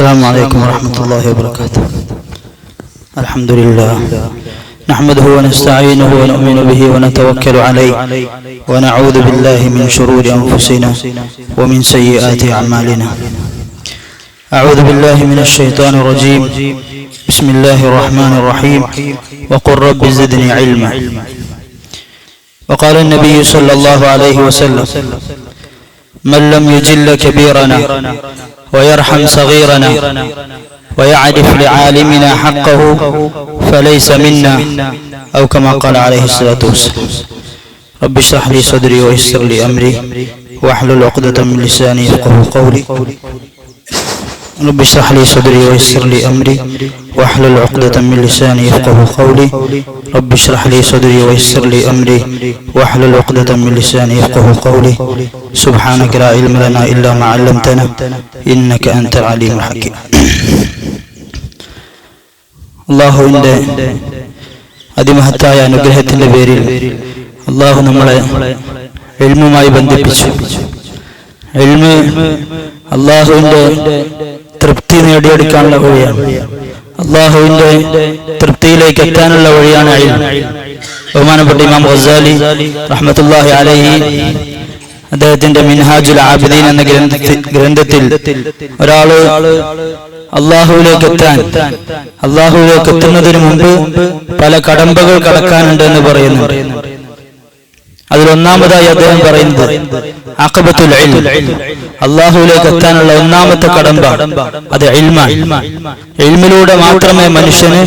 السلام عليكم ورحمة الله وبركاته. الحمد لله نحمده ونستعينه ونؤمن به ونتوكل عليه ونعوذ بالله من شرور أنفسنا ومن سيئات أعمالنا. أعوذ بالله من الشيطان الرجيم. بسم الله الرحمن الرحيم. وقل رب زدني علما. وقال النبي صلى الله عليه وسلم من لم يجل كبيرنا ويرحم صغيرنا ويعرف لعالمنا حقه فليس منا أو كما قال عليه الصلاة والسلام. رب اشرح لي صدري ويسر لي أمري واحلل عقدة من لساني يفقه قولي. رب اشرح لي صدري ويسر لي أمري واحلل عقدة من لساني يفقه قولي رب اشرح لي صدري ويسر لي أمري واحلل عقدة من لساني يفقه قولي سبحانك لا علم لنا إلا ما علمتنا إنك أنت العليم الحكيم അള്ളാഹുവിൻ്റെ അതിമഹത്തായ അനുഗ്രഹത്തിന്റെ പേരിൽ അള്ളാഹു നമ്മളെ എൽമുമായി ബന്ധിപ്പിച്ചു എൽമ് അള്ളാഹുവിന്റെ തൃപ്തി നേടിയെടുക്കാനുള്ള വഴിയാണ്. അള്ളാഹുവിന്റെ തൃപ്തിയിലേക്ക് എത്താനുള്ള വഴിയാണ് ബഹുമാനപ്പെട്ട ഇമാം ഗസാലി റഹ്മത്തുല്ലാഹി അലഹി അദ്ദേഹത്തിന്റെ മിൻഹാജുൽ ആബിദീൻ എന്ന ഗ്രന്ഥത്തിൽ ഒരാൾ അള്ളാഹുവിലേക്ക് എത്താൻ അള്ളാഹുവിലേക്ക് എത്തുന്നതിന് മുമ്പ് പല കടമ്പകൾ കടക്കാനുണ്ട് എന്ന് പറയുന്നുണ്ട്. അതിലൊന്നാമതായി അദ്ദേഹം പറയുന്നത് അക്കബത്തുൽ അള്ളാഹുവിലേക്ക് എത്താനുള്ള ഒന്നാമത്തെ കടമ്പ അത് ഇൽമിലൂടെ മാത്രമേ മനുഷ്യന്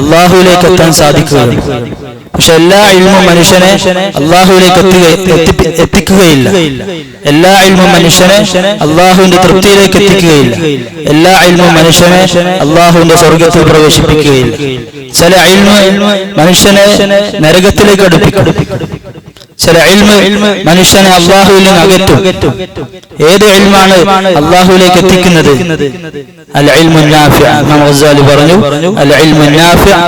അള്ളാഹുവിലേക്ക് എത്താൻ സാധിക്കുകയുള്ളൂ. പക്ഷെ എല്ലാ ഇൽമും മനുഷ്യനെ അള്ളാഹുവിലേക്ക് എത്തുക എത്തിക്കുകയില്ല. എല്ലാ ഇൽമും മനുഷ്യനെ അള്ളാഹുവിന്റെ തൃപ്തിയിലേക്ക് എത്തിക്കുകയില്ല. എല്ലാ ഇൽമും മനുഷ്യനെ അള്ളാഹുവിന്റെ സ്വർഗത്തിൽ പ്രവേശിപ്പിക്കുകയില്ല. ചില ഇൽമ മനുഷ്യനെ നരകത്തിലേക്ക് അടുപ്പിക്കും. ചില ഇൽമ മനുഷ്യനെ അള്ളാഹുവിൽ നിന്ന് അകറ്റും. ഏത് ഇൽമാണ് അള്ളാഹുവിലേക്ക് എത്തിക്കുന്നത്? അൽ ഇൽമു നാഫിഅ. ഇമാം ഗസാലി പറഞ്ഞു അൽ ഇൽമു നാഫിഅ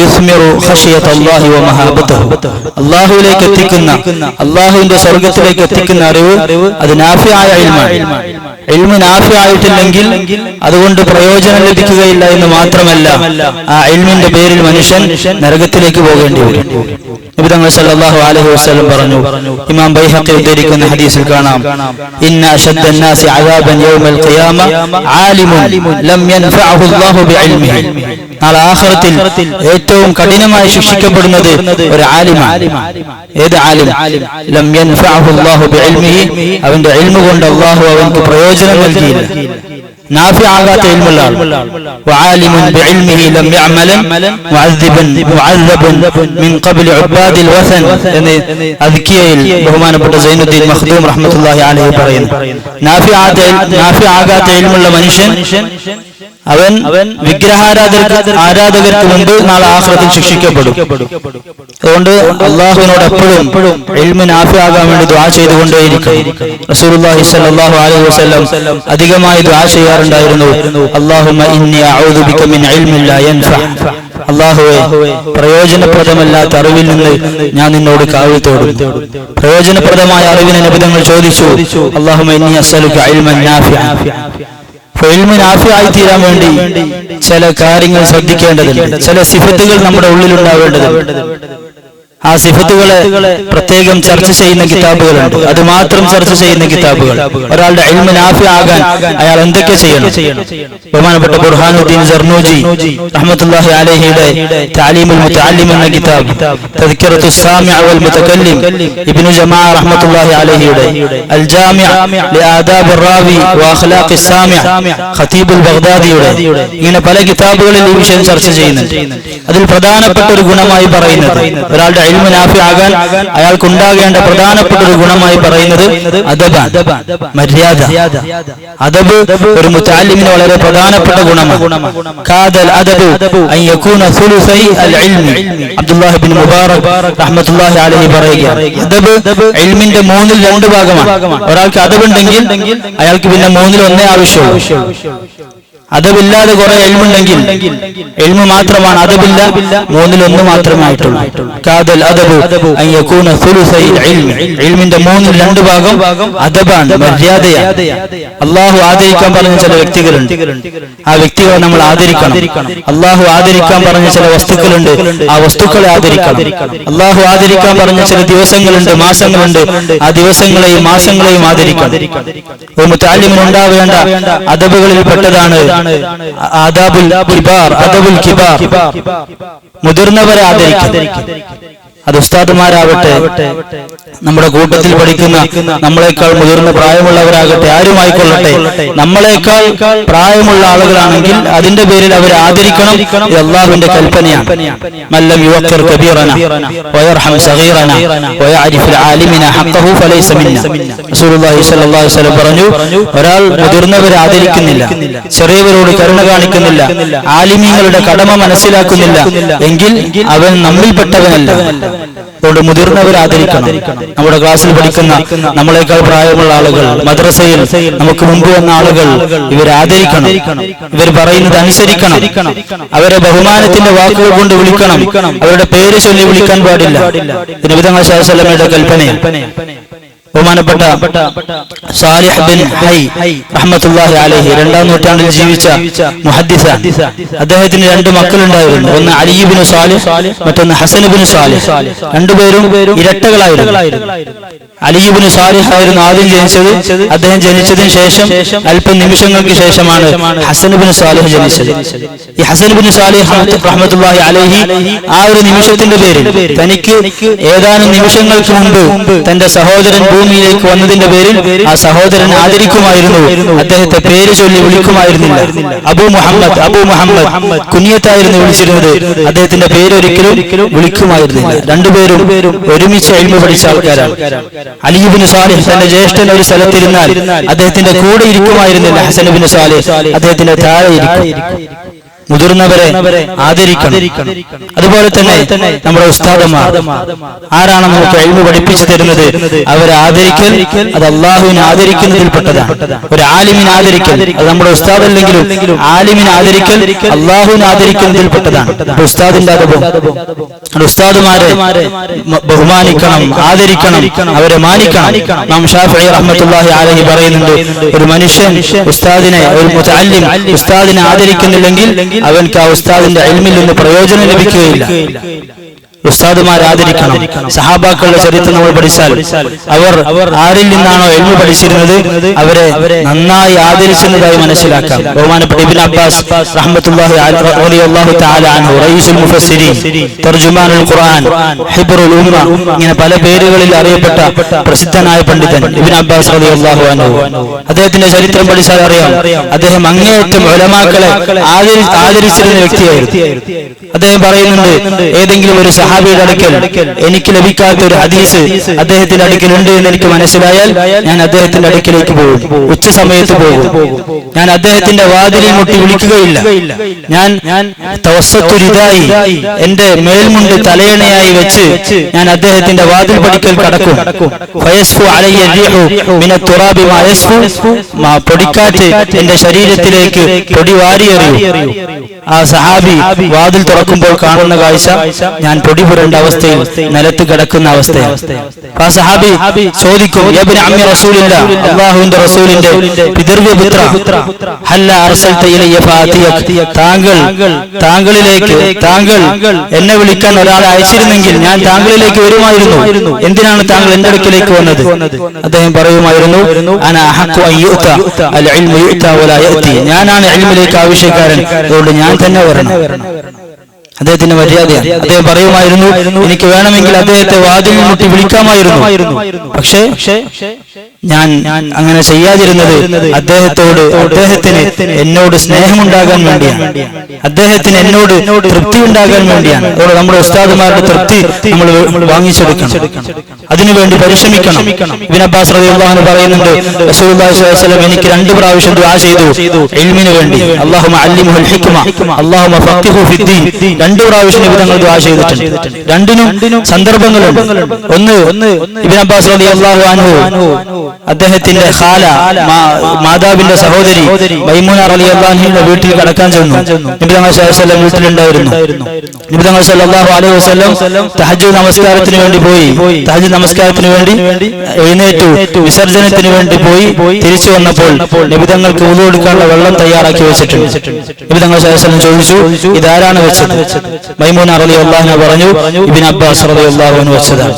യുസ്മിറു ഖശിയത അല്ലാഹി വ മഹാബതഹു അള്ളാഹുവിലേക്ക് എത്തിക്കുന്ന അള്ളാഹുവിന്റെ സ്വർഗത്തിലേക്ക് എത്തിക്കുന്ന അറിവ് അത് നാഫിയായ ഇൽമാണ്. എൽമു അതുകൊണ്ട് പ്രയോജനം ലഭിക്കുകയില്ല എന്ന് മാത്രമല്ല ആ എൽമിന്റെ പേരിൽ മനുഷ്യൻ നരകത്തിലേക്ക് പോകേണ്ടി വരും. പറഞ്ഞു ഇമാം ബൈഹഖി ഉദ്ധരിക്കുന്ന ഹദീസിൽ കാണാം നാളെ ആഹ്റത്തിൽ ഏറ്റവും കഠിനമായി ശിക്ഷിക്കപ്പെടുന്നത് ഒരു ആലിമാണ്. ഏത് ആലിം? അവന്റെ എൽമ കൊണ്ട് അള്ളാഹു അവൻക്ക് പ്രയോജനം നൽകിയില്ല. നാഫി ആകാത്ത ഇൽമുള്ള ബഹുമാനപ്പെട്ട സൈനുദ്ദീൻ മഖ്ദൂം റഹ്മത്തുള്ളാഹി അലൈഹി പറയുന്നു. നാഫി ആകാത്ത ഇൽമുള്ള മനുഷ്യൻ അവൻ അവൻ ആരാധകർക്ക് മുമ്പ് നാളെ ആഹ്ലത്തിൽ ശിക്ഷിക്കപ്പെടും. അതുകൊണ്ട് അള്ളാഹുവിനോട് എപ്പോഴും എൽമിന് ആഫിയാകാൻ വേണ്ടി ദ്വാ ചെയ്തുകൊണ്ടേയിരിക്കും റസൂലുള്ളാഹി സ്വല്ലല്ലാഹു അലൈഹി വസല്ലം അധികമായി ദ്വാ ചെയ്യാറുണ്ടായിരുന്നു. അല്ലാഹുമ്മ ഇന്നി അഊദു ബിക മിൻ ഇൽമിൻ ലാ യൻഫഅ അള്ളാഹുവെ പ്രയോജനപ്രദമല്ലാത്ത അറിവിൽ നിന്ന് ഞാൻ നിന്നോട് കാവൽ തേടും. പ്രയോജനപ്രദമായ അറിവിനെ നബിതങ്ങൾ ചോദിച്ചു. അള്ളാഹുമ്മ ഇന്നി അസ്അലുക ഇൽമൻ നാഫിഅ ആയി തീരാൻ വേണ്ടി ചില കാര്യങ്ങൾ ശ്രദ്ധിക്കേണ്ടതുണ്ട്. ചില സിഫത്തുകൾ നമ്മുടെ ഉള്ളിൽ ഉണ്ടാവേണ്ടതുണ്ട് ആ സിഫത്തുകളെ പ്രത്യേകം ചർച്ച ചെയ്യുന്ന കിതാബുകളുണ്ട്. അത് മാത്രം ചർച്ച ചെയ്യുന്ന കിതാബുകൾ. ഒരാളുടെ അൽമനാഫി ആകാൻ അയാൾ എന്തൊക്കെ ചെയ്യണം? ബഹുമാനപ്പെട്ട ബുർഹാനുദ്ദീൻ ജർണോജി റഹ്മത്തുള്ളാഹി അലഹിയുടെ താലീമുൽ എന്ന കിതാബ്. തദ്കിറത്തു സാമിഅ വൽ മുതകല്ലിം ഇബ്നു ജമാ റഹ്മത്തുള്ളാഹി അലൈഹിയുടെ അൽ ജാമിഅ ലിആദാബ് ഇങ്ങനെ പല കിതാബുകളിൽ ഈ വിഷയം ചർച്ച ചെയ്യുന്നുണ്ട്. അതിൽ പ്രധാനപ്പെട്ട ഒരു ഗുണമായി പറയുന്നത് ഒരാളുടെ ഇൽമു ആകാൻ അയാൾക്ക് ഉണ്ടാകേണ്ട പ്രധാനപ്പെട്ട ഒരു ഗുണമായി പറയുന്നത് അദബ മര്യാദ. അദബ് ഒരു മുത്താലിമിന് വളരെ പ്രധാനപ്പെട്ട ഗുണമാണ്. കാദൽ അദബ് അൻ യകൂന സുലുസൈ അൽ ഇൽമി അബ്ദുല്ലാഹി മുബാറക് റഹ്മത്തുള്ളാഹി അലൈഹി പറയുക അദബ് ഇൽമിന്റെ മൂന്നിൽ രണ്ട് ഭാഗമാണ്. ഒരാൾക്ക് അദബ് ഉണ്ടെങ്കിൽ അയാൾക്ക് പിന്നെ മൂന്നിൽ ഒന്നേ ആവശ്യമുള്ളൂ. അതവില്ലാതെ കുറെ എൽമുണ്ടെങ്കിൽ എൽമ മാത്രമാണ് അതവില്ല മൂന്നിലൊന്ന് മാത്രമേ ആയിട്ടുള്ളൂ കാതൽ മൂന്നിൽ രണ്ട് ഭാഗം മര്യാദയാണ് അള്ളാഹു ആദരിക്കാൻ പറഞ്ഞ ചില വ്യക്തികളുണ്ട്. ആ വ്യക്തികളെ നമ്മൾ ആദരിക്കണം. അള്ളാഹു ആദരിക്കാൻ പറഞ്ഞ ചില വസ്തുക്കളുണ്ട്. ആ വസ്തുക്കളെ ആദരിക്കണം. അള്ളാഹു ആദരിക്കാൻ പറഞ്ഞ ചില ദിവസങ്ങളുണ്ട് മാസങ്ങളുണ്ട്. ആ ദിവസങ്ങളെയും മാസങ്ങളെയും ആദരിക്കണം. ഒരു ഉണ്ടാവേണ്ട അദബുകളിൽ പെട്ടതാണ് ആദാബുൽ കിബാർ മുതിർന്നവരെ ആദരിക്കണം അത് ഉസ്താദുമാരാവട്ടെ നമ്മുടെ കൂട്ടത്തിൽ പഠിക്കുന്ന നമ്മളെക്കാൾ മുതിർന്ന പ്രായമുള്ളവരാകട്ടെ ആരുമായിക്കൊള്ളട്ടെ നമ്മളെക്കാൾ പ്രായമുള്ള ആളുകളാണെങ്കിൽ അതിന്റെ പേരിൽ അവരെ ആദരിക്കണം. ഇത് അള്ളാഹുവിന്റെ കൽപ്പനയാണ്. മല്ലം യുവക്കർ കബീറന വയർഹം സഗീറന ആലിമിന ഹഖഹു ഫലൈസ മിന്ന. റസൂലുള്ളാഹി സ്വല്ലല്ലാഹു അലൈഹി വസല്ലം പറഞ്ഞു ഒരാൾ മുതിർന്നവരെ ആദരിക്കുന്നില്ല ചെറിയവരോട് കരുണ കാണിക്കുന്നില്ല ആലിമീങ്ങളുടെ കടമ മനസ്സിലാക്കുന്നില്ല എങ്കിൽ അവൻ നമ്മിൽപ്പെട്ടവനല്ല. അതുകൊണ്ട് മുതിർന്നവർ ആദരിക്കണം. നമ്മുടെ ക്ലാസ്സിൽ പഠിക്കുന്ന നമ്മളെക്കാൾ പ്രായമുള്ള ആളുകൾ മദ്രസയിൽ നമുക്ക് മുമ്പ് വന്ന ആളുകൾ ഇവരെ ആദരിക്കണം. ഇവർ പറയുന്നത് അനുസരിക്കണം. അവരെ ബഹുമാനത്തിന്റെ വാക്കുകൾ കൊണ്ട് വിളിക്കണം. അവരുടെ പേര് ചൊല്ലി വിളിക്കാൻ പാടില്ല. നബിതങ്ങൾ ശാസ്ത്രമയുടെ കൽപ്പനയാണ് ബഹുമാനപ്പെട്ട സാലിഹ് ബിൻ ഹൈ റഹ്മത്തുള്ളാഹി അലൈഹി രണ്ടാം നൂറ്റാണ്ടിൽ ജീവിച്ച മുഹദ്ദിസ. അദ്ദേഹത്തിന് രണ്ട് മക്കളുണ്ടായിരുന്നു. ഒന്ന് അലിബിന് സാലിഹ് മറ്റൊന്ന് ഹസനുബിന് സാലിഹ്. രണ്ടുപേരും ഇരട്ടകളായിരുന്നു. അലിബിന് സാലിഹ് ആയിരുന്നു ആദ്യം ജനിച്ചത്. അദ്ദേഹം ജനിച്ചതിന് ശേഷം അല്പം നിമിഷങ്ങൾക്ക് ശേഷമാണ് ഹസനുബിന് സാലിഹ് ജനിച്ചത്. ഈ ഹസനുബിന് സാലിഹ് റഹ്മത്തുള്ളാഹി അലഹി ആ ഒരു നിമിഷത്തിന്റെ പേരിൽ തനിക്ക് ഏതാനും നിമിഷങ്ങൾക്ക് മുമ്പ് തന്റെ സഹോദരൻ ഭൂമിയിലേക്ക് വന്നതിന്റെ പേരിൽ ആ സഹോദരൻ ആദരിക്കുമായിരുന്നു. അദ്ദേഹത്തെ പേര് ചൊല്ലി വിളിക്കുമായിരുന്നില്ല. അബു മുഹമ്മദ് അബു മുഹമ്മദ് കുനിയത്തായിരുന്നു വിളിച്ചിരുന്നത്. അദ്ദേഹത്തിന്റെ പേര് ഒരിക്കലും വിളിക്കുമായിരുന്നില്ല. രണ്ടുപേരും ഒരുമിച്ച് അഴിമ പഠിച്ച ആൾക്കാരാണ്. അലിബിന് സാലിഹ് തന്റെ ജ്യേഷ്ഠൻ ഒരു സ്ഥലത്തിരുന്നാൽ അദ്ദേഹത്തിന്റെ കൂടെ ഇരിക്കുമായിരുന്നില്ല ഹസനബിന് സാലിഹ്. അദ്ദേഹത്തിന്റെ താഴെ ഇരിക്കും. മുതിർന്നവരെ ആദരിക്കണം. അതുപോലെ തന്നെ നമ്മുടെ ഉസ്താദന്മാർ. ആരാണ് നമുക്ക് എഴുതി പഠിപ്പിച്ചു തരുന്നത്? അവരെ ആദരിക്കൽ അത് അള്ളാഹുവിനെ ആദരിക്കുന്നതിൽ പെട്ടതാണ്. ഒരു ആലിമിനെ ആദരിക്കൽ അത് നമ്മുടെ ഉസ്താദ് അല്ലെങ്കിലും ആലിമിനെ ആദരിക്കൽ അള്ളാഹുവിനെ ആദരിക്കുന്നതിൽ പെട്ടതാണ്. ഉസ്താദിന്റെ അനുഭവം ഉസ്താദുമാരെ ബഹുമാനിക്കണം ആദരിക്കണം അവരെ മാനിക്കണം. നാം ഷാഫി റഹ്മത്തുള്ളാഹി ആലഹി പറയുന്നുണ്ട് ഒരു മനുഷ്യൻ ഉസ്താദിനെ ഒരു ഉസ്താദിനെ ആദരിക്കുന്നില്ലെങ്കിൽ അവൻക്ക് ആ ഉസ്താദിന്റെ അയൽമിൽ നിന്ന് പ്രയോജനം ലഭിക്കുകയില്ല. ഉസ്താദുമാരെ ആദരിക്കണം. സഹാബാക്കളുടെ ചരിത്രം നമ്മൾ പഠിച്ചാൽ അവർ ആരിൽ നിന്നാണോ എൽമ പഠിച്ചിരുന്നത്? അവരെ നന്നായി ആദരിച്ചിരുന്നതായി മനസ്സിലാക്കാം. ബഹുമാനപ്പെട്ട ഇബ്നു അബ്ബാസ് റഹ്മത്തുള്ളാഹി റളിയല്ലാഹു തആല അൻഹു റഈസുൽ മുഫസ്സിരീൻ തർജുമാനുൽ ഖുർആൻ ഹിബ്റുൽ ഉമ്മ ഇങ്ങനെ പല പേരുകളിൽ അറിയപ്പെട്ട പ്രസിദ്ധനായ പണ്ഡിതൻ ഇബ്നു അബ്ബാസ് റളിയല്ലാഹു അൻഹു. അദ്ദേഹത്തിന്റെ ചരിത്രം പഠിച്ചാൽ അറിയാം. അദ്ദേഹം അങ്ങേയറ്റം ഉലമാക്കളെ ആദരി ആദരിച്ചിരുന്ന വ്യക്തിയായിരുന്നു. അദ്ദേഹം പറയുന്നുണ്ട് ഏതെങ്കിലും ഒരു സഹാബിയുടെ അടുക്കൽ എനിക്ക് ലഭിക്കാത്ത ഒരു ഹദീസ് അദ്ദേഹത്തിന്റെ അടുക്കൽ ഉണ്ട് എന്ന് എനിക്ക് മനസ്സിലായാൽ ഞാൻ അദ്ദേഹത്തിന്റെ അടുക്കിലേക്ക് പോകും. ഉച്ച സമയത്ത് പോകും. ഞാൻ അദ്ദേഹത്തിന്റെ വാതിലിൽ മുട്ടി വിളിക്കുകയില്ല. ഞാൻ തവസ്സത്തുരിതായി എന്റെ മേൽമുണ്ട് തലയണയായി വെച്ച് ഞാൻ അദ്ദേഹത്തിന്റെ വാതിൽ പടിക്കൽ കടക്കും. പൊടിക്കാറ്റ് എന്റെ ശരീരത്തിലേക്ക് പൊടി വാരിയെറിയും. ആ സഹാബി വാതിൽ തുറക്കുമ്പോൾ കാണുന്ന കാഴ്ച ഞാൻ പൊടി പുരണ്ട അവസ്ഥയിൽ നിലത്ത് കിടക്കുന്ന അവസ്ഥയാണ്. താങ്കൾ താങ്കളിലേക്ക് താങ്കൾ എന്നെ വിളിക്കാൻ ഒരാളെ അയച്ചിരുന്നെങ്കിൽ ഞാൻ താങ്കളിലേക്ക് വരുമായിരുന്നു. എന്തിനാണ് താങ്കൾ എന്റെ അടുക്കിലേക്ക് വന്നത്? അദ്ദേഹം പറയുമായിരുന്നു ഞാനാണ് ഇൽമിലേക്ക് ആവശ്യക്കാരൻ അതുകൊണ്ട് ഞാൻ തന്നെ വരണം. അദ്ദേഹത്തിന്റെ മര്യാദയാണ്. അദ്ദേഹം പറയുമായിരുന്നു എനിക്ക് വേണമെങ്കിൽ അദ്ദേഹത്തെ വാതിൽ മുട്ടി വിളിക്കാമായിരുന്നു. പക്ഷേ ഞാൻ അങ്ങനെ ചെയ്യാതിരുന്നത് അദ്ദേഹത്തോട് അദ്ദേഹത്തിന് എന്നോട് സ്നേഹമുണ്ടാകാൻ വേണ്ടിയാണ്. അദ്ദേഹത്തിന് എന്നോട് തൃപ്തി ഉണ്ടാകാൻ വേണ്ടിയാണ്. അതുകൊണ്ട് നമ്മുടെ ഉസ്താദുമാരുടെ തൃപ്തി നമ്മൾ വാങ്ങിച്ചെടുക്കണം. അതിനുവേണ്ടി പരിശ്രമിക്കണം. ഇബിൻ അബ്ബാസ് അൻഹു പറയുന്നുണ്ട് റസൂലുള്ളാഹി എനിക്ക് രണ്ട് പ്രാവശ്യം ദുആ ചെയ്തു. ഇൽമിന് വേണ്ടി. അല്ലാഹുമ്മ അല്ലിമുൽ ഹിക്മ. അല്ലാഹുമ്മ ഫഖിഹു ഫിദ്ദീൻ രണ്ട് പ്രാവശ്യം നബി തങ്ങൾ ദുആ ചെയ്തിട്ടുണ്ട്. രണ്ടിനും സന്ദർഭങ്ങളുണ്ട്. ഒന്ന് ഒന്ന് ഇബ്ൻ അബ്ബാസ് റളിയല്ലാഹു അൻഹു. അദ്ദേഹത്തിന്റെ ഹാല മാതാവിന്റെ സഹോദരി മൈമൂന അലി അള്ളാഹിയുടെ വീട്ടിൽ കടക്കാൻ ചെന്നു. നിബിതങ്ങൾ വീട്ടിലുണ്ടായിരുന്നു. നിബിതങ്ങൾ സല്ലല്ലാഹു അലൈഹി വസല്ലം തഹജ്ജുദ് നമസ്കാരത്തിന് വേണ്ടി പോയി. തഹജ്ജുദ് നമസ്കാരത്തിന് വേണ്ടി എഴുന്നേറ്റു. വിസർജനത്തിന് വേണ്ടി പോയി. തിരിച്ചു വന്നപ്പോൾ നിബിതങ്ങൾക്ക് ഉതു കൊടുക്കാനുള്ള വെള്ളം തയ്യാറാക്കി വെച്ചിട്ടുണ്ട്. നിബിതങ്ങൾ സല്ലം ചോദിച്ചു ഇതാരാണ് വെച്ചത്? മൈമൂന അലി പറഞ്ഞു ഇബിൻ അബ്ബാസ് അലി അള്ളാഹുവിന് വെച്ചതാണ്.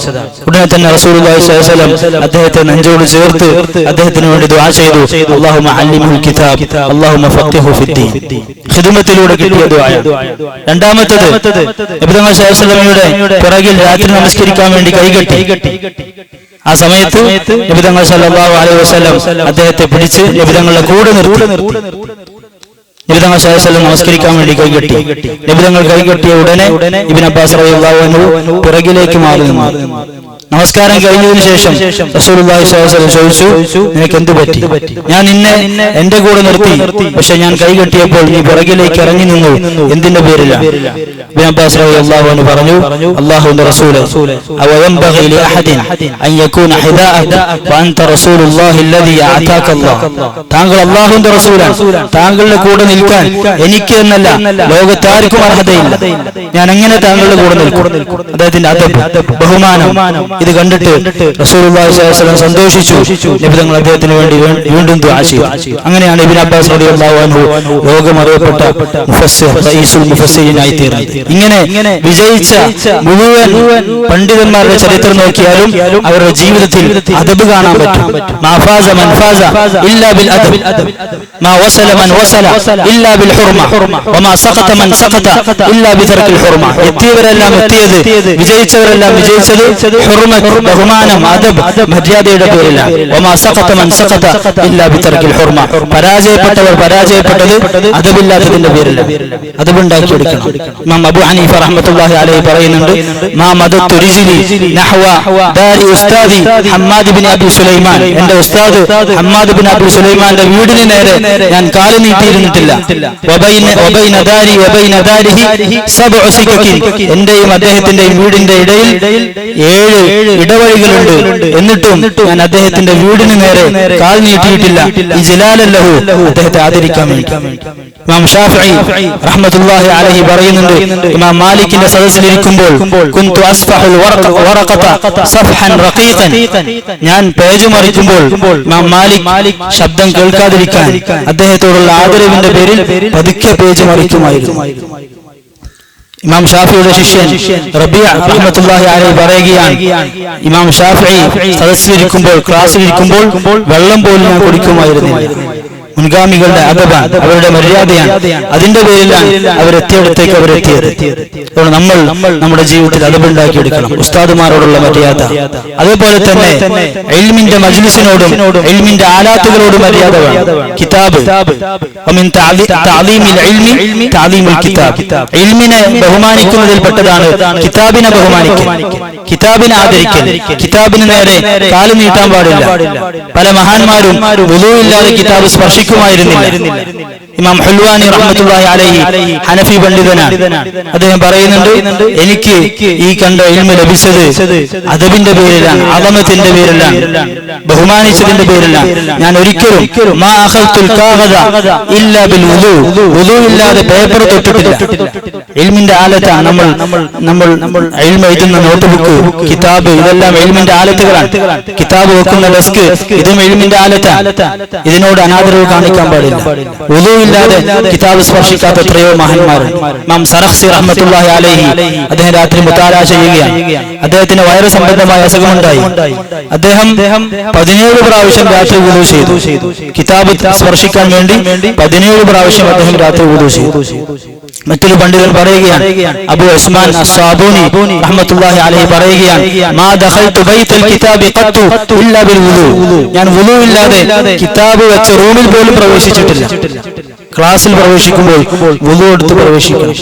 ഉടനെ തന്നെ സ്വല്ലല്ലാഹു അദ്ദേഹത്തെ നെഞ്ചോട് ചേർത്ത്. അദ്ദേഹത്തിന് വേണ്ടി ദുആ ചെയ്തു. അല്ലാഹുമ്മ അല്ലിമുൽ കിതാബ്. അല്ലാഹുമ്മ ഫഖിഹു ഫിദ്ദീൻ ഖിദ്മത്തിലൂടെ കിട്ടിയ ദുആ രണ്ടാമത്തേത് നബി തങ്ങൾ വസല്ലമയുടെ പിറകിൽ രാത്രി നമസ്കരിക്കാൻ വേണ്ടി കൈകെട്ടി. ആ സമയത്ത് നബി തങ്ങൾ സല്ലല്ലാഹു അലൈഹി വസല്ലം അദ്ദേഹത്തെ പിടിച്ച് നബി തങ്ങളുടെ കൂടെ നിർത്തി. നബിതങ്ങൾ സഹസ്വലം നമസ്കരിക്കാൻ വേണ്ടി കൈകെട്ടി. നബിതങ്ങൾ കൈകെട്ടിയ ഉടനെ ഇബിൻ അബ്ബാസ് പിറകിലേക്ക് മാറി നമസ്കാരം കഴിഞ്ഞതിന് ശേഷം ചോദിച്ചു നിനക്ക് എന്ത് പറ്റി? ഞാൻ നിന്നെ എന്റെ കൂടെ നിർത്തി പക്ഷെ ഞാൻ കൈ കെട്ടിയപ്പോൾ നീ പുറകിലേക്ക് ഇറങ്ങി നിന്നു. എന്തിന്റെ പേരില്ല പറഞ്ഞു അല്ലാഹുവിന്റെ റസൂൽ താങ്കൾ അല്ലാഹുവിന്റെ റസൂലാണ് താങ്കളുടെ കൂടെ നിൽക്കാൻ എനിക്ക് എന്നല്ല ലോകത്താർക്കും അർഹതയില്ല. ഞാൻ എങ്ങനെ താങ്കളുടെ കൂടെ നിൽക്കും? അദ്ദേഹത്തിന്റെ അദബ് ബഹുമാനം ഇത് കണ്ടിട്ട് വസല്ലം സന്തോഷിച്ചു. നബി തങ്ങൾ അദ്ദേഹത്തിന് വേണ്ടി വീണ്ടും ചെയ്തു. അങ്ങനെയാണ് ഇബ്നു അബ്ബാസ് ലോകമറിയപ്പെട്ട മുഫസ്സിർ റഈസുൽ മുഫസ്സിരിനായി തീർന്നത് ഇങ്ങനെ വിജയിച്ച മുഴുവൻ പണ്ഡിതന്മാരുടെ ചരിത്രം നോക്കിയാലും അവരുടെ ജീവിതത്തിൽ അതബ് കാണാൻ പറ്റും. എത്തിയവരെല്ലാം എത്തിയത് വിജയിച്ചവരെല്ലാം വിജയിച്ചത് ബഹുമാനം അതബ് മര്യാദയുടെ പേരിലാണ്. പരാജയപ്പെട്ടവർ പരാജയപ്പെട്ടത് അതബില്ലാത്തതിന്റെ പേരിലാണ്. അദബ് ഉണ്ടാക്കിയെടുക്കണം ഇമാം അബു ഹനീഫ റഹ്മത്തുള്ളാഹി അലൈഹി പറയുന്നുണ്ട് മാ മദത്തു റിജ്ലി നഹ്വ ദാരി ഉസ്താദി ഹമ്മാദ് ഇബ്നു അബി സുലൈമാൻ. എന്റെ ഉസ്താദ് ഹമ്മാദ് ഇബ്നു അബി സുലൈമാന്റെ വീടിന് നേരെ ഞാൻ കാൽ നീട്ടിയിരുന്നിട്ടില്ല. വബൈന വബൈന ദാരി വബൈന ദാരിഹി സബ്ഉ സിക്കക്കിൻ. എന്റെയും അദ്ദേഹത്തിന്റെയും വീടിന്റെ ഇടയിൽ ഏഴ് ഇടവഴികളുണ്ട്. എന്നിട്ടും ഞാൻ അദ്ദേഹത്തിന്റെ വീടിന് നേരെ കാൽ നീട്ടിയിട്ടില്ല. ഈ ജലാലല്ലഹു അദ്ദേഹത്തെ ആദരിക്കാൻ ഇമാം ഷാഫിഈ റഹ്മത്തുള്ളാഹി അലൈഹി പറയുന്നുണ്ട്. ഇമാം മാലിക്കിന്റെ സദസ്സിലിരിക്കുമ്പോൾ കുന്തു അസ്ഫഹുൽ വറഖ വറഖത സഫഹൻ റഖീഖൻ ഞാൻ പേജ് മറിക്കുമ്പോൾ ഇമാം മാലിക് ശബ്ദം കേൾക്കാതിരിക്കാൻ അദ്ദേഹത്തോടുള്ള ആദരവിന്റെ പേരിൽ പതുക്കെ പേജ് മറിക്കുമായിരുന്നു. ഇമാം ഷാഫിയുടെ ശിഷ്യൻ റബിയ റഹ്മത്തുള്ളാഹി അലൈഹി പറയുകയാണ്. ഇമാം ഷാഫി സദസ്സിലിരിക്കുമ്പോൾ ക്ലാസ്സിലിരിക്കുമ്പോൾ വെള്ളം പോലും ഞാൻ കുടിക്കുമായിരുന്നില്ല. മുൻഗാമികളുടെ അകബാണ് അവരുടെ മര്യാദയാണ്. അതിന്റെ പേരിലാണ് അവരെത്തിയടത്തേക്ക് അവരെത്തിയത്. അതുകൊണ്ട് നമ്മൾ നമ്മുടെ ജീവിതത്തിൽ അകബുണ്ടാക്കിയെടുക്കണം ഉസ്താദുമാരോടുള്ള മര്യാദ. അതേപോലെ തന്നെ എൽമിന്റെ മജ്ലിസിനോടും എൽമിന്റെ ആലാത്തുകളോടും മര്യാദ കിതാബ്. എൽമിനെ ബഹുമാനിക്കുന്നതിൽപ്പെട്ടതാണ് കിതാബിനെ ബഹുമാനിക്കൽ. കിതാബിനെ ആദരിക്കൽ. കിതാബിന് നേരെ കാലു നീട്ടാൻ പാടില്ല. പല മഹാന്മാരും ഇല്ലാതെ കിതാബ് സ്പർശിക്കും സ്പർശിക്കുമായിരുന്നില്ല ഇമാം ഹുൽവാനി റഹ്മത്തുള്ളാഹി അലൈഹി ഹനഫി പണ്ഡിതനാണ്. അദ്ദേഹം പറയുന്നുണ്ട് എനിക്ക് ഈ കണ്ട ഇൽമ ലഭിച്ചത് അദബിന്റെ പേരിലാണ് അദമത്തിന്റെ പേരിലാണ് ബഹുമാനിച്ചതിന്റെ പേരിലാണ്. ഞാൻ ഒരിക്കലും മാ അഖൽതുൽ കാഗദ ഇല്ലാ ബിൽ വുളു വുളു ഇല്ലാതെ പേപ്പർ തൊട്ടിട്ടില്ല. ഇൽമിന്റെ ആലത്താണ് നമ്മൾ നമ്മൾ നമ്മൾ ഇൽമ എഴുതുന്ന നോട്ട്ബുക്ക് കിതാബ് ഇതെല്ലാം ഇൽമിന്റെ ആലത്തുകളാണ്. കിതാബ് വെക്കുന്ന ഡെസ്ക് ഇതും ഇൽമിന്റെ ആലത്താണ്. ഇതിനോട് അനാദരവ് കാണിക്കാൻ പാടില്ല. വുളു ഇല്ലാതെ കിതാബ് സ്പർശിക്കാത്ത എത്രയോ മഹന്മാർ. മാം സറഹ്സി റഹ്മത്തുള്ളാഹി അലൈഹി അദ്ദേഹം രാത്രി മുത്താരാ ചെയ്യുകയാണ്. അദ്ദേഹത്തിന് വയറ് സംബന്ധമായ അസുഖമുണ്ടായി. അദ്ദേഹം പതിനേഴ് പ്രാവശ്യം രാത്രി ഉദു ചെയ്തു. കിതാബ് സ്പർശിക്കാൻ വേണ്ടി പതിനേഴ് പ്രാവശ്യം അദ്ദേഹം രാത്രി ഉദു ചെയ്തു. മറ്റൊരു പണ്ഡിതൻ പറയുകയാണ്. അബു ഉസ്മാൻ അസ്സാബൂനി റഹ്മത്തുള്ളാഹി അലൈഹി പറയുകയാണ് മാ ദഖൽതു ബൈത്തൽ കിതാബി ഖത്തു ഇല്ലാ ബിൽ വുളു ഞാൻ വുളു ഇല്ലാതെ കിതാബ് വെച്ച റൂമിൽ പോലും പ്രവേശിച്ചിട്ടില്ല. ക്ലാസ്സിൽ പ്രവേശിക്കുമ്പോൾ വുളു എടുത്ത് പ്രവേശിക്കണം.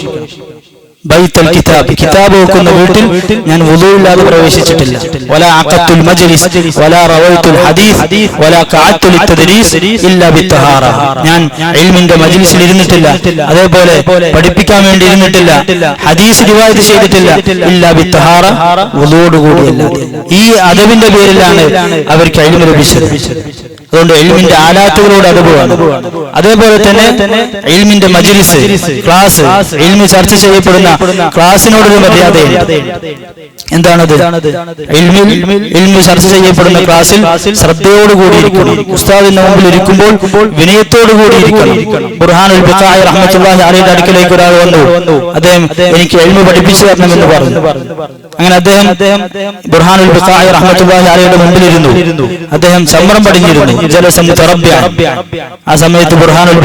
ബൈത്തൽ കിതാബ്. കിതാബ്. വെക്കുന്ന വീട്ടിൽ ഞാൻ വുളുയില്ലാതെ പ്രവേശിച്ചിട്ടില്ല. വല അഖത്തുൽ മജ്ലിസ് വല റവൈത്തുൽ ഹദീസ് വല ഖഅത്തു തദ്രീസ് ഇല്ലാ ബിത്തഹാറ. ഞാൻ ഇൽമിന്റെ മജ്ലിസിൽ ഇരുന്നിട്ടില്ല. അതേപോലെ പഠിപ്പിക്കാൻ വേണ്ടി ഇരുന്നിട്ടില്ല. ഹദീസ് റിവായത്ത് ചെയ്തിട്ടില്ല. ഇല്ലാ ബിത്തഹാറ വുളുവോട് കൂടിയല്ല ഈ അദബിന്റെ പേരിലാണ് അവർക്ക് ഇൽമ ലഭിച്ചത്. അതുകൊണ്ട് എൽമിന്റെ ആലാത്തുകളോട് അനുഭവമാണ് അതേപോലെ തന്നെ എൽമിന്റെ മജിലിസ് ക്ലാസ് എൽമി ചർച്ച ചെയ്യപ്പെടുന്ന ക്ലാസ്സിനോടൊരു മര്യാദയുണ്ട് എന്താണത്? എൽമി ചർച്ച ചെയ്യപ്പെടുന്ന ക്ലാസ്സിൽ ശ്രദ്ധയോടുകൂടി ഇരിക്കണം. ഉസ്താദിന്റെ മുമ്പിൽ ഇരിക്കുമ്പോൾ വിനയത്തോടുകൂടി ഇരിക്കണം. റഹ്മത്തുള്ളാഹി അലൈഹിയുടെ അടുക്കലേക്ക് ഒരാൾ വന്നു. അദ്ദേഹം എനിക്ക് എൽമി പഠിപ്പിച്ചു തരണമെന്ന് പറഞ്ഞു. അങ്ങനെ അദ്ദേഹം ബുർഹാനുൽ ബിഖായി റഹ്മത്തുള്ളാഹി മുമ്പിൽ അദ്ദേഹം സമരം പടിഞ്ഞിരുന്നു. ജലസം ആ സമയത്ത് ബുർഹാനുൽ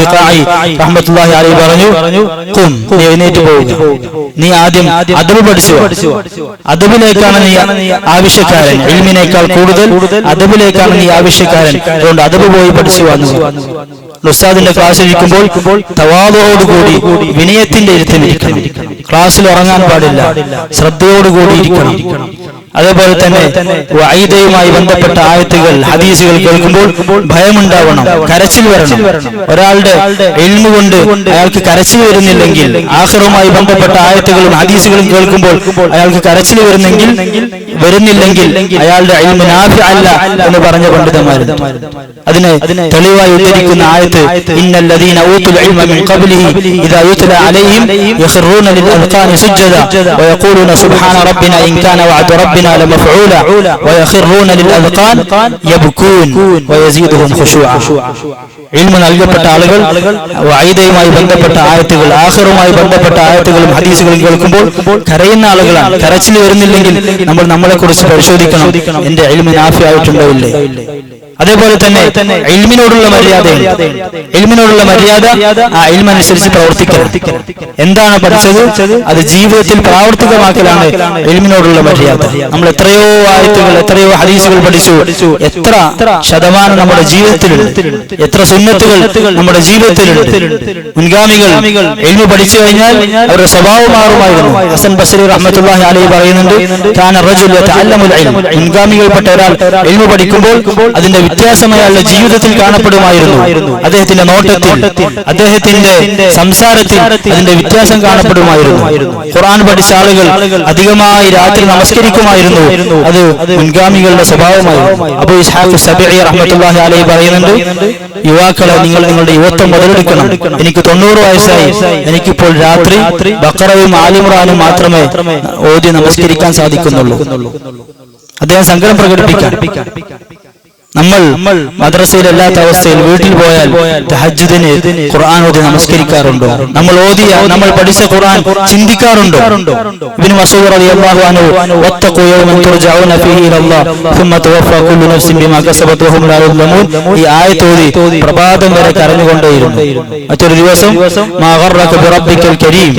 റഹ്മത്തുള്ളാഹി അലൈഹി പറഞ്ഞു കും നീ എഴുന്നേറ്റ് പോവുക. നീ ആദ്യം അദബ് പഠിച്ചു അദബിലേക്കാണ് നീ ആവശ്യക്കാരൻ. ഇൽമിനേക്കാൾ കൂടുതൽ അദബിലേക്കാണ് നീ ആവശ്യക്കാരൻ. അതുകൊണ്ട് അദബ് പോയി പഠിച്ചു വന്നു ഉസ്താദിന്റെ ക്ലാസ് ഇരിക്കുമ്പോൾ തവാദോടുകൂടി വിനയത്തിന്റെ ഇരുത്തിലിരിക്കണം ക്ലാസ്സിൽ ഉറങ്ങാൻ പാടില്ല. ശ്രദ്ധയോടുകൂടി ഇരിക്കണം. അതേപോലെ തന്നെ വൈദയുമായി ബന്ധപ്പെട്ട ആയത്തുകൾ ഹദീസുകൾ കേൾക്കുമ്പോൾ ഭയമുണ്ടാവണം കരച്ചിൽ വരണം. ഒരാളുടെ എൽമ കൊണ്ട് അയാൾക്ക് കരച്ചിൽ വരുന്നില്ലെങ്കിൽ ആഹ്റുമായി ബന്ധപ്പെട്ട ആയത്തുകളും ഹദീസുകളും കേൾക്കുമ്പോൾ അയാൾക്ക് കരച്ചിൽ വരുന്നെങ്കിൽ വരുന്നില്ലെങ്കിൽ അയാളുടെ എൽമ നാഫി അല്ല എന്ന് പറഞ്ഞ പണ്ഡിതന്മാരുണ്ട്. അതിന് തെളിവായി ഉദ്ധരിക്കുന്ന ആയത്ത് ഇന്നല്ലദീന ഊതുൽ ഇൽമ മിൻ ഖബ്ലിഹി ഇദാ യുത്ല അലൈഹിം യഖറൂന ലിൽ അദ്ഖാനി സുജ്ജദ വയഖൂലൂന സുബ്ഹാന റബ്ബിന ഇൻ കാന വഅദു ലമഫഊല لمفعولا ലിൽ للأذقان يبكون ويزيدهم خشوعا. ഇൽമ നൽകപ്പെട്ട ആളുകൾ വൈദയുമായി ബന്ധപ്പെട്ട ആയത്തുകൾ ആഹറുമായി ബന്ധപ്പെട്ട ആയത്തുകളും ഹദീസുകളും കേൾക്കുമ്പോൾ കരയുന്ന ആളുകളാണ്. കരച്ചിൽ വരുന്നില്ലെങ്കിൽ നമ്മൾ നമ്മളെ കുറിച്ച് പരിശോധിക്കണം. എന്റെ ഇൽമ നാഫി ആയിട്ടുണ്ടോ അതേപോലെ തന്നെ ഇൽമിനോടുള്ള മര്യാദ ഇൽമിനോടുള്ള മര്യാദ ആ എൽമനുസരിച്ച് പ്രവർത്തിക്കണം. എന്താണ് പഠിച്ചത്? അത് ജീവിതത്തിൽ പ്രാവർത്തികമാക്കലാണ് എൽമിനോടുള്ള മര്യാദ. നമ്മൾ എത്രയോ ആയത്തുകൾ എത്രയോ ഹദീസുകൾ പഠിച്ചു. എത്ര ശതമാനം നമ്മുടെ ജീവിതത്തിലുണ്ട്. എത്ര സുന്നത്തുകൾ നമ്മുടെ ജീവിതത്തിലുണ്ട്. മുൻഗാമികൾ എൽമി പഠിച്ചു കഴിഞ്ഞാൽ അവരുടെ സ്വഭാവം മാറുമായിരുന്നു ഹസൻ ബസരി റഹ്മത്തുള്ളാഹി അലൈഹി പറയുന്നുണ്ട് താൻ മുൻഗാമികൾപ്പെട്ട ഒരാൾ എൽമി പഠിക്കുമ്പോൾ അതിന്റെ വ്യത്യാസം അയാളുടെ ജീവിതത്തിൽ കാണപ്പെടുമായിരുന്നു. അദ്ദേഹത്തിന്റെ നോട്ടത്തിൽ അദ്ദേഹത്തിന്റെ സംസാരത്തിൽ അതിന്റെ വ്യത്യാസം കാണപ്പെടുമായിരുന്നു. ഖുർആൻ പഠിച്ച ആളുകൾ അധികമായി രാത്രി നമസ്കരിക്കുമായിരുന്നു. അത് മുൻഗാമികളുടെ സ്വഭാവമായിരുന്നു. അബു റഹ്മത്തുള്ളാഹി അലൈഹി പറയുന്നുണ്ട് യുവാക്കളെ നിങ്ങൾ നിങ്ങളുടെ യുവത്വം മുതലെടുക്കണം. എനിക്ക് തൊണ്ണൂറ് വയസ്സായി. എനിക്കിപ്പോൾ രാത്രി ബക്കറയും ആലിമുറാനും മാത്രമേ ഓതി നമസ്കരിക്കാൻ സാധിക്കുന്നുള്ളൂ. അദ്ദേഹം സങ്കടം പ്രകടിപ്പിക്കാൻ. നമ്മൾ മദ്രസയിലല്ലാത്ത അവസ്ഥയിൽ വീട്ടിൽ പോയാൽ തഹജ്ജുദിന് ഖുർആൻ ഓതി നമസ്കരിക്കാറുണ്ടോ നമ്മൾ ഓതിയ നമ്മൾ പഠിച്ച ഖുർആൻ ചിന്തിക്കാറുണ്ടോ ഇബ്നു മസ്ഊദ് റളിയല്ലാഹു അൻഹു വത്തഖു യൗമൻ തുർജഊന ഫീഹി ഇലല്ലാഹ് ثم توفى كل نفس بما كسبت وهم لا يظلمون ഈ ആയത്ത് ഓതി പ്രഭാതം വരെ കരഞ്ഞുകൊണ്ടേയിരുന്നു മറ്റൊരു ദിവസം മാ ഗർറക ബിറബ്ബിക്കൽ കരീം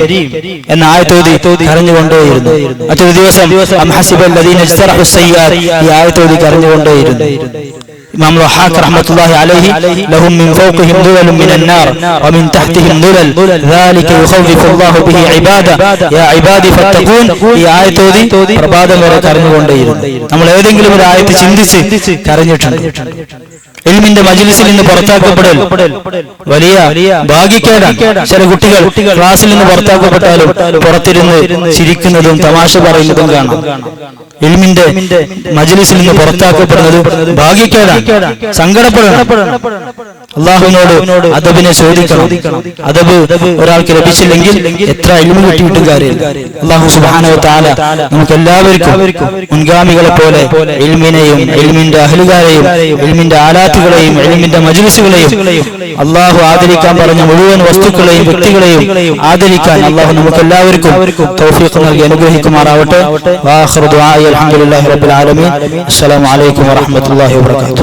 എന്ന ആയത്ത് ഓതി കരഞ്ഞുകൊണ്ടേയിരുന്നു മറ്റൊരു ദിവസം അം ഹസിബൽ ലദീന ഇജ്തറഹു സയ്യാത്ത് ഈ ആയത്ത് ഓതി കരഞ്ഞുകൊണ്ടേയിരുന്നു ഇമാം റഹാഖ് റഹ്മത്തുള്ളാഹി അലൈഹി ലഹും മിൻ ഫൗഖിഹിം ദുലൽ മിൻ النار ومن تحتهم ദുലൽ ذلك يخوف الله به عباده يا عبادي فاتقون ഈ ആയത്ത് ഓതി പ്രഭാതം വരെ കരഞ്ഞുകൊണ്ടേയിരുന്നു നമ്മൾ ഏതെങ്കിലും ഒരു ആയത്ത് ചിന്തിച്ച് കരഞ്ഞിട്ടുണ്ട് ഇൽമിന്റെ മജിലിസിൽ നിന്ന് പുറത്താക്കപ്പെടൽ. വലിയ ഭാഗ്യക്കേടാണ്. ചില കുട്ടികൾ ക്ലാസ്സിൽ നിന്ന് പുറത്താക്കപ്പെട്ടാലും പുറത്തിരുന്ന് ചിരിക്കുന്നതും തമാശ പറയുന്നതും കാണാം. എൽമിന്റെ മജിലിസിൽ നിന്ന് പുറത്താക്കപ്പെടുന്നത് ഭാഗ്യക്കേടാണ്. സങ്കടപ്പെടണം. അള്ളാഹുവിനോട് അദബിനെ ചോദിക്കണം. അദബ് ഒരാൾക്ക് ലഭിച്ചില്ലെങ്കിൽ എത്ര ഇൽമ കിട്ടിയിട്ടും കാര്യം അള്ളാഹു സുബാനോ താല നമുക്ക് എല്ലാവർക്കും മുൻഗാമികളെ പോലെ എൽമിനെയും ഇൽമിന്റെ അഹലുകാരെയും ഇൽമിന്റെ ആലാത്തുകളെയും ഇൽമിന്റെ മജ്ലിസുകളെയും അള്ളാഹു ആദരിക്കാൻ പറഞ്ഞ മുഴുവൻ വസ്തുക്കളെയും വ്യക്തികളെയും ആദരിക്കാൻ അള്ളാഹു നമുക്ക് എല്ലാവർക്കും തൗഫീഖ് നൽകി അനുഗ്രഹിക്കുമാറാവട്ടെ. അസ്സലാമു അലൈക്കും വറഹ്മത്തുള്ളാഹി വബറകാതുഹു.